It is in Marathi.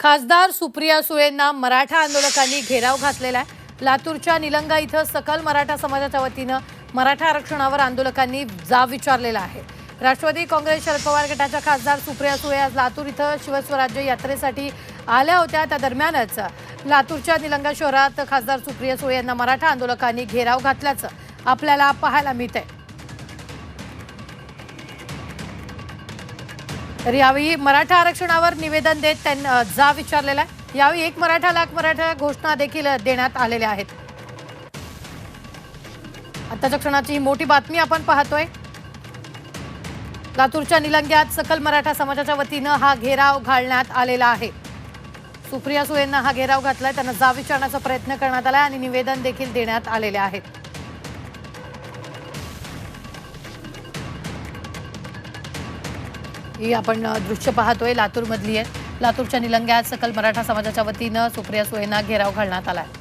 खासदार सुप्रिया सुळेंना मराठा आंदोलकांनी घेराव घातलेला आहे. लातूरच्या निलंगा इथं सकल मराठा समाजाच्या वतीनं मराठा आरक्षणावर आंदोलकांनी जाब विचारलेला आहे. राष्ट्रवादी काँग्रेस शरद पवार गटाच्या खासदार सुप्रिया सुळे आज लातूर इथं शिवस्वराज्य यात्रेसाठी आल्या होत्या. त्या दरम्यानच लातूरच्या निलंगा शहरात खासदार सुप्रिया सुळे यांना मराठा आंदोलकांनी घेराव घातल्याचं आपल्याला पाहायला मिळतंय. तर यावेळी मराठा आरक्षणावर निवेदन देत त्यांना जा विचारलेला आहे. यावेळी एक मराठा लाख मराठा घोषणा देखील देण्यात आलेल्या आहेत. आताच्या क्षणाची ही मोठी बातमी आपण पाहतोय. लातूरच्या निलंग्यात सकल मराठा समाजाच्या वतीनं हा घेराव घालण्यात आलेला आहे. सुप्रिया सुळेंना हा घेराव घातलाय. त्यांना जा विचारण्याचा प्रयत्न करण्यात आलाय आणि निवेदन देखील देण्यात आलेले आहेत. ही आपण दृश्य पाहतोय. लातूरमधली आहे. लातूरच्या निलंग्यात सकल मराठा समाजाच्या वतीनं सुप्रिया सुयेंना घेराव घालण्यात आला आहे